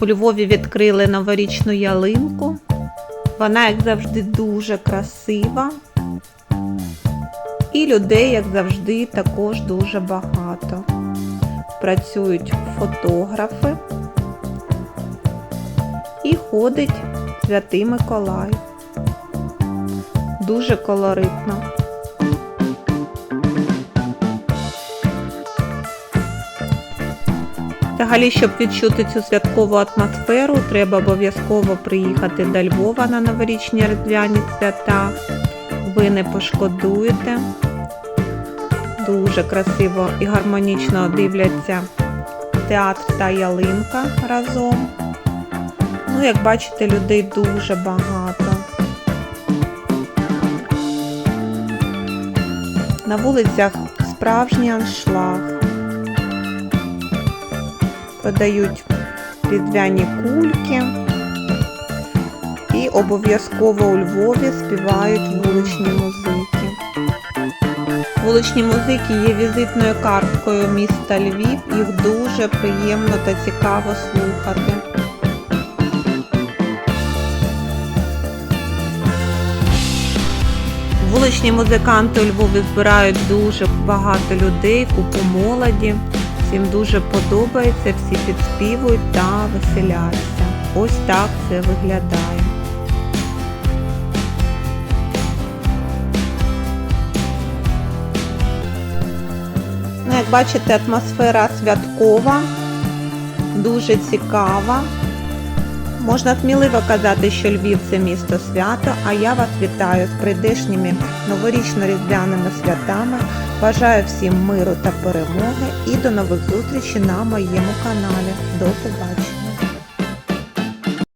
У Львові відкрили новорічну ялинку. Вона, як завжди, дуже красива. І людей, як завжди, також дуже багато. Працюють фотографи і ходить Святий Миколай. Дуже колоритно. Взагалі, щоб відчути цю святкову атмосферу, треба обов'язково приїхати до Львова на новорічні різдвяні свята. Ви не пошкодуєте. Дуже красиво і гармонічно дивляться театр та ялинка разом. Ну, як бачите, людей дуже багато. На вулицях справжній аншлаг. Подають різдвяні кульки. І обов'язково у Львові співають вуличні музики. Вуличні музики є візитною карткою міста Львів. Їх дуже приємно та цікаво слухати. Вуличні музиканти у Львові збирають дуже багато людей, купу молоді. Всім дуже подобається, всі підспівують та веселяться. Ось так це виглядає. Ну, як бачите, атмосфера святкова, дуже цікава. Можна сміливо казати, що Львів це місто свято, а я вас вітаю з прийдешніми новорічно-різдвяними святами. Бажаю всім миру та перемоги і до нових зустрічей на моєму каналі. До побачення!